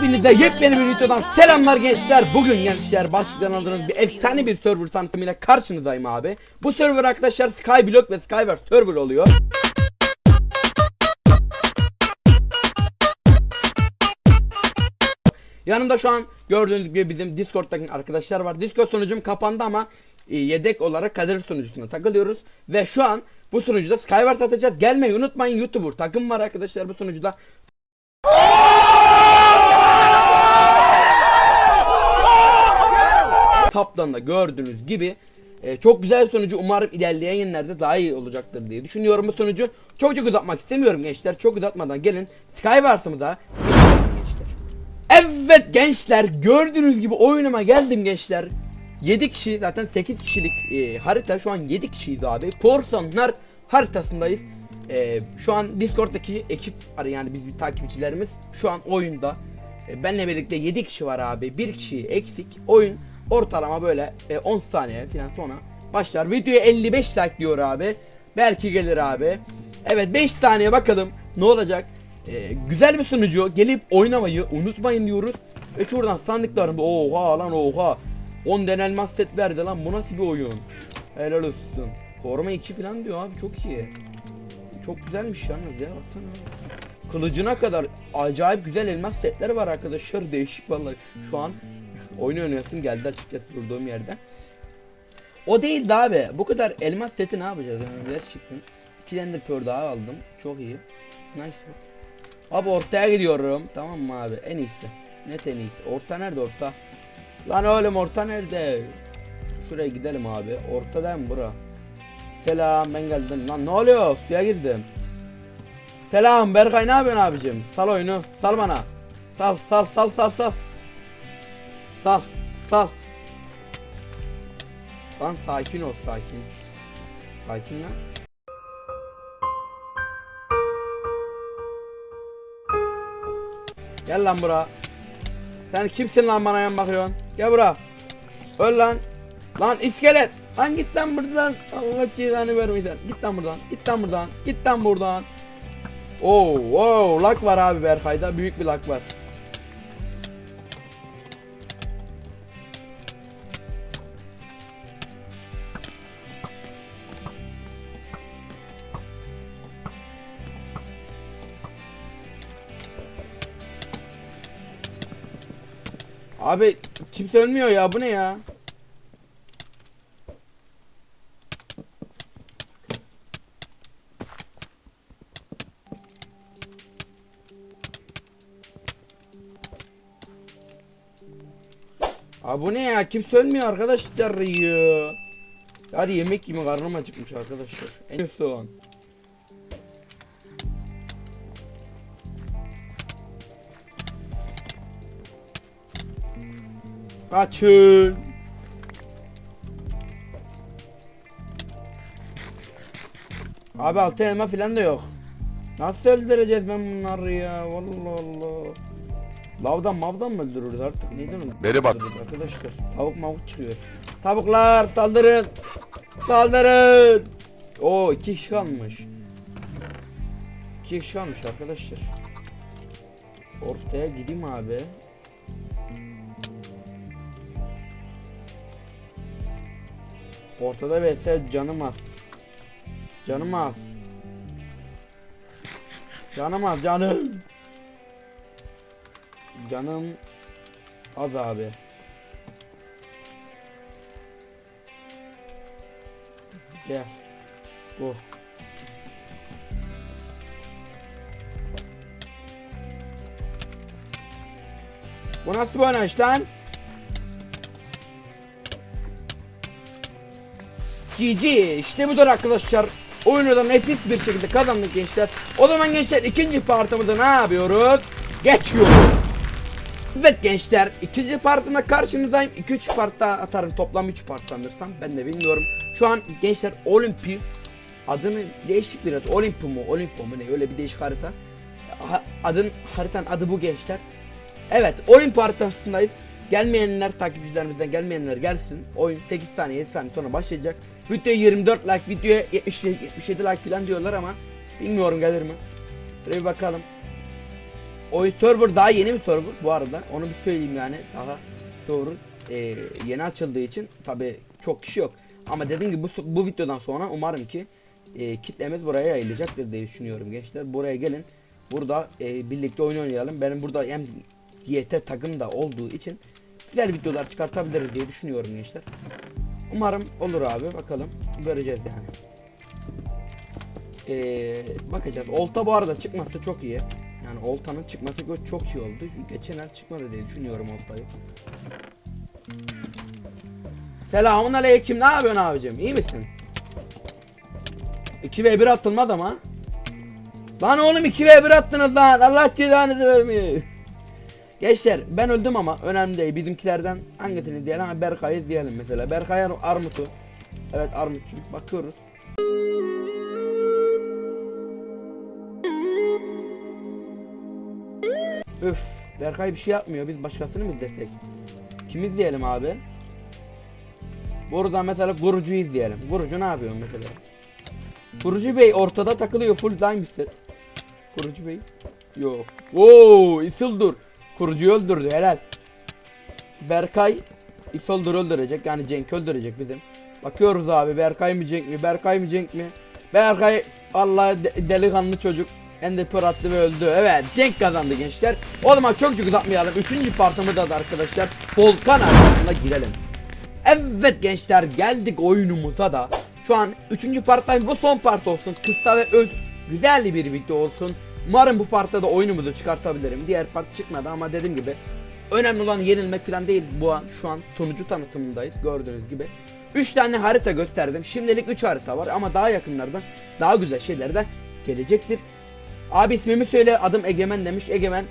Hepinize yepyeni bir videodan selamlar gençler. Bugün gençler başlıktan aldığınız bir efsane bir server tanıtımıyla karşınızdayım abi. Bu server arkadaşlar Skyblock ve Skyverse server oluyor. Yanımda şu an gördüğünüz gibi bizim Discord'daki arkadaşlar var. Discord sunucum kapandı ama e, yedek olarak Kadir sunucusuna takılıyoruz. Ve şu an bu sunucuda Skyward atacağız. Gelmeyi unutmayın YouTuber takım var arkadaşlar bu sunucuda. Taptan da gördüğünüz gibi e, çok güzel bir sonucu umarım ilerleyen yayınlarda daha iyi olacaktır diye düşünüyorum bu sonucu. Çok çok uzatmak istemiyorum gençler. Çok uzatmadan gelin Skywars'ımı da gençler. Evet gençler gördüğünüz gibi oyunuma geldim gençler. 7 kişi zaten 8 kişilik e, harita şu an 7 kişiyiz abi. Korsanlar haritasındayız. E, şu an Discord'daki ekip var yani biz takipçilerimiz şu an oyunda. E, benle birlikte 7 kişi var abi. 1 kişi eksik. Oyun ortalama böyle e, 10 saniye falan sonra başlar. Videoya 55 like diyor abi. Belki gelir abi. Evet 5 saniye bakalım ne olacak. E, güzel bir sunucu gelip oynamayı unutmayın diyoruz. Ve şuradan sandıklarında oha lan oha. 10 denelmez set verdi lan bu nasıl bir oyun. Helal olsun. Koruma 2 falan diyor abi çok iyi. Çok güzelmiş yalnız ya baksana. Kılıcına kadar acayip güzel elmas setler var arkadaşlar. Değişik vallahi. Şu an oyun oynayasım geldi açıkçası durduğum yerden. O değil de abi. Bu kadar elmas seti ne yapacağız? Yani gerçekten. İki tane de pör daha aldım. Çok iyi. Nice. Abi ortaya gidiyorum. Tamam mı abi? En iyisi. Net en iyisi. Orta nerede orta? Lan oğlum orta nerede? Şuraya gidelim abi. Ortada mı bura? Selam ben geldim. Lan ne oluyor? Suya girdim. Selam Berkay ne yapıyorsun abicim? Sal oyunu. Sal bana. Sal sal sal sal sal. Sal sal. Lan sakin ol sakin. Sakin lan. Gel lan bura. Sen kimsin lan bana yan bakıyorsun? Gel bura. Öl lan. Lan iskelet. Lan git lan buradan. Allah cezanı vermeyecek. Git lan buradan. Git lan buradan. Git lan buradan. Oo, wow, lak var abi Berkay'da. Büyük bir lak var. Abi kimse ölmüyor ya bu ne ya? Abi bu ne ya? Kimse ölmüyor arkadaşlar ya. Hadi yemek yeme karnım acıkmış arkadaşlar. En son. Kaçın. Abi altı elma falan da yok. Nasıl öldüreceğiz ben bunları ya? Vallahi Allah. Lavdan mavdan mı öldürürüz artık? Neyden öldürürüz? Beri bak. Arkadaşlar tavuk mavuk çıkıyor. Tavuklar saldırın. Saldırın. Oo iki kişi kalmış. İki kişi kalmış arkadaşlar. Ortaya gideyim abi. Ortada vs canım az. Canım az. Canım az canım. Canım az abi. Gel. Bu. Bu nasıl bir oynayış lan? GG işte budur arkadaşlar. Oyunu da nefis bir şekilde kazandık gençler. O zaman gençler ikinci partımızda ne yapıyoruz? Geçiyoruz. Evet gençler ikinci partımda karşınızdayım. 2-3 part daha atarım toplam 3 part sanırsam ben de bilmiyorum. Şu an gençler Olimpi adını değişik bir adı. Olimpi mu Olimpo mu ne öyle bir değişik harita. Ha- adın haritanın adı bu gençler. Evet Olimp haritasındayız. Gelmeyenler takipçilerimizden gelmeyenler gelsin. Oyun 8 saniye 7 saniye sonra başlayacak. Videoya 24 like, videoya 70, 77 like falan diyorlar ama bilmiyorum gelir mi? Şöyle bir bakalım. o server daha yeni bir server bu arada. Onu bir söyleyeyim yani. Daha doğru e, yeni açıldığı için tabi çok kişi yok. Ama dediğim gibi bu, bu videodan sonra umarım ki e, kitlemiz buraya yayılacaktır diye düşünüyorum gençler. Buraya gelin. Burada e, birlikte oyun oynayalım. Benim burada hem YT takım da olduğu için güzel videolar çıkartabiliriz diye düşünüyorum gençler. Umarım olur abi bakalım. Göreceğiz yani. Ee, bakacağız. Olta bu arada çıkması çok iyi. Yani oltanın çıkması çok iyi oldu. Geçen el çıkmadı diye düşünüyorum oltayı. Selamun aleyküm. Ne yapıyorsun abicim? İyi misin? 2 ve 1 atılmadı ama. Lan oğlum 2 ve 1 attınız lan. Allah cezanızı vermiyor. Gençler ben öldüm ama önemli değil. Bizimkilerden hangisini diyelim? Ha, Berkay'ı diyelim mesela. Berkay Ar- Armut'u. Evet Armut'cum. Bakıyoruz. Üf. Berkay bir şey yapmıyor. Biz başkasını mı izlesek? Kim izleyelim abi? Burada mesela Gurucu'yu izleyelim. Gurucu ne yapıyor mesela? Gurucu Bey ortada takılıyor full time set. Gurucu Bey. Yok. Oo, Isildur. Kurucuyu öldürdü helal. Berkay Isildur öldürecek yani Cenk öldürecek bizim. Bakıyoruz abi Berkay mı Cenk mi? Berkay mı Cenk mi? Berkay Allah delikanlı çocuk. Ender attı ve öldü. Evet Cenk kazandı gençler. O zaman çok çok uzatmayalım. Üçüncü partımıza da arkadaşlar Volkan arkasına girelim. Evet gençler geldik oyunumuza da. Şu an 3. parttayım. Bu son part olsun. Kısa ve öz güzel bir video olsun. Umarım bu partta da oyunumuzu çıkartabilirim. Diğer part çıkmadı ama dediğim gibi önemli olan yenilmek falan değil. Bu an şu an sonucu tanıtımındayız gördüğünüz gibi. 3 tane harita gösterdim. Şimdilik 3 harita var ama daha yakınlarda daha güzel şeyler de gelecektir. Abi ismimi söyle adım Egemen demiş. Egemen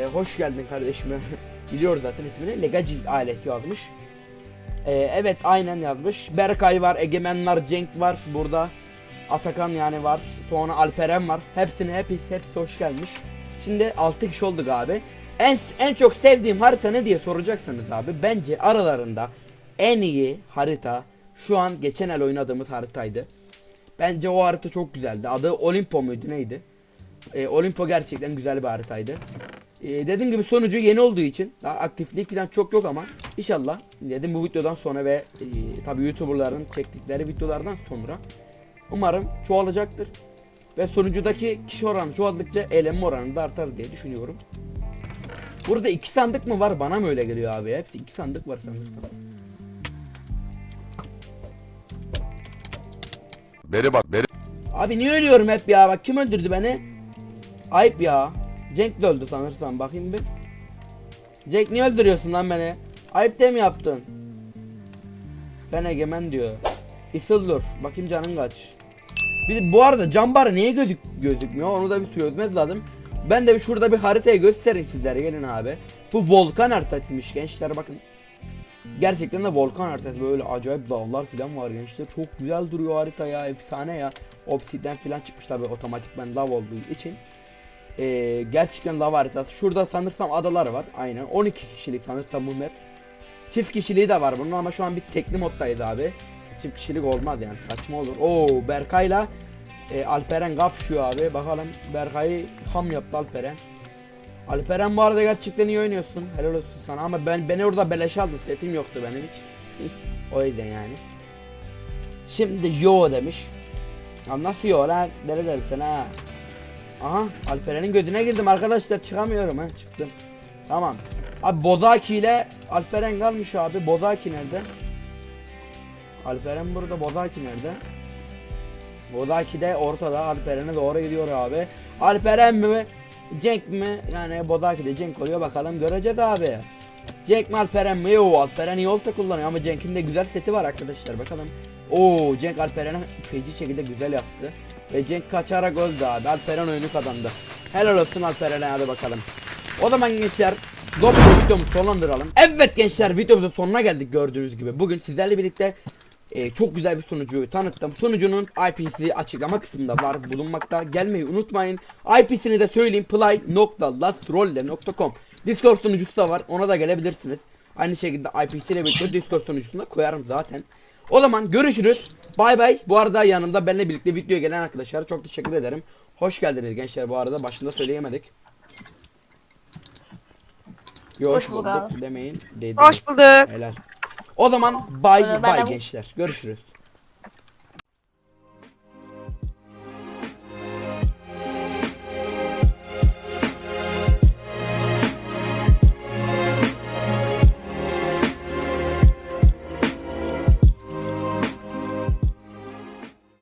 e, hoş geldin kardeşim. Biliyor zaten ismini. Legacy ailesi yazmış. Ee, evet aynen yazmış. Berkay var, Egemen var, Cenk var burada. Atakan yani var. Sonra Alperen var. Hepsine hepsi hepsi hoş gelmiş. Şimdi 6 kişi olduk abi. En en çok sevdiğim harita ne diye soracaksanız abi bence aralarında en iyi harita şu an geçen el oynadığımız haritaydı. Bence o harita çok güzeldi. Adı Olimpo muydu neydi? Ee, Olimpo gerçekten güzel bir haritaydı. Ee, dediğim gibi sonucu yeni olduğu için daha aktiflik falan çok yok ama inşallah dedim bu videodan sonra ve e, tabi youtuberların çektikleri videolardan sonra umarım çoğalacaktır ve sonucudaki kişi oranı çoğaldıkça eğlenme oranı da artar diye düşünüyorum. Burada iki sandık mı var bana mı öyle geliyor abi hepsi iki sandık var sanırsam. Beri bak beri. Abi niye ölüyorum hep ya bak kim öldürdü beni? Ayıp ya. Cenk de öldü sanırsam bakayım bir. Cenk niye öldürüyorsun lan beni? Ayıp de mi yaptın? Ben egemen diyor. Isildur. Bakayım canın kaç. Bir bu arada cambar niye gözük gözükmüyor onu da bir çözmez lazım. Ben de bir şurada bir haritayı göstereyim sizlere gelin abi. Bu volkan haritasıymış gençler bakın. Gerçekten de volkan haritası böyle acayip dağlar falan var gençler. Çok güzel duruyor harita ya efsane ya. Obsidian falan çıkmış tabi otomatikman lav olduğu için. Ee, gerçekten lav haritası. Şurada sanırsam adalar var. Aynen 12 kişilik sanırsam bu map. Çift kişiliği de var bunun ama şu an bir tekli moddayız abi. Çift kişilik olmaz yani saçma olur. Oo Berkay'la e, Alperen kapışıyor abi. Bakalım Berkay'ı ham yaptı Alperen. Alperen bu arada gerçekten iyi oynuyorsun. Helal olsun sana ama ben beni orada beleş aldım. Setim yoktu benim hiç. o yüzden yani. Şimdi yo demiş. Ya nasıl yo lan? Deli dersin ha. Aha Alperen'in gözüne girdim arkadaşlar çıkamıyorum ha çıktım. Tamam. Abi Bozaki ile Alperen kalmış abi. Bozaki nerede? Alperen burada Bozaki nerede? Bozaki de ortada Alperen'e doğru gidiyor abi. Alperen mi? Cenk mi? Yani Bozaki de Cenk oluyor bakalım göreceğiz abi. Cenk mi Alperen mi? Yo Alperen iyi olta kullanıyor ama Cenk'in de güzel seti var arkadaşlar bakalım. Oo Cenk Alperen'e feci şekilde güzel yaptı. Ve Cenk kaçarak öldü abi. Alperen oyunu kazandı. Helal olsun Alperen'e hadi bakalım. O zaman gençler Dopo videomuzu sonlandıralım. Evet gençler videomuzun sonuna geldik gördüğünüz gibi. Bugün sizlerle birlikte e, çok güzel bir sunucuyu tanıttım. Sunucunun IP'si açıklama kısmında var bulunmakta. Gelmeyi unutmayın. IP'sini de söyleyeyim. play.lastrolle.com Discord sunucusu da var. Ona da gelebilirsiniz. Aynı şekilde IP'siyle birlikte Discord sunucusunda koyarım zaten. O zaman görüşürüz. Bay bay. Bu arada yanımda benimle birlikte videoya gelen arkadaşlara çok teşekkür ederim. Hoş geldiniz gençler bu arada. Başında söyleyemedik. Yo, hoş Hoş bulduk bulduk demeyin. Dedi. Hoş bulduk. Helal. O zaman bay ben bay de gençler. Görüşürüz.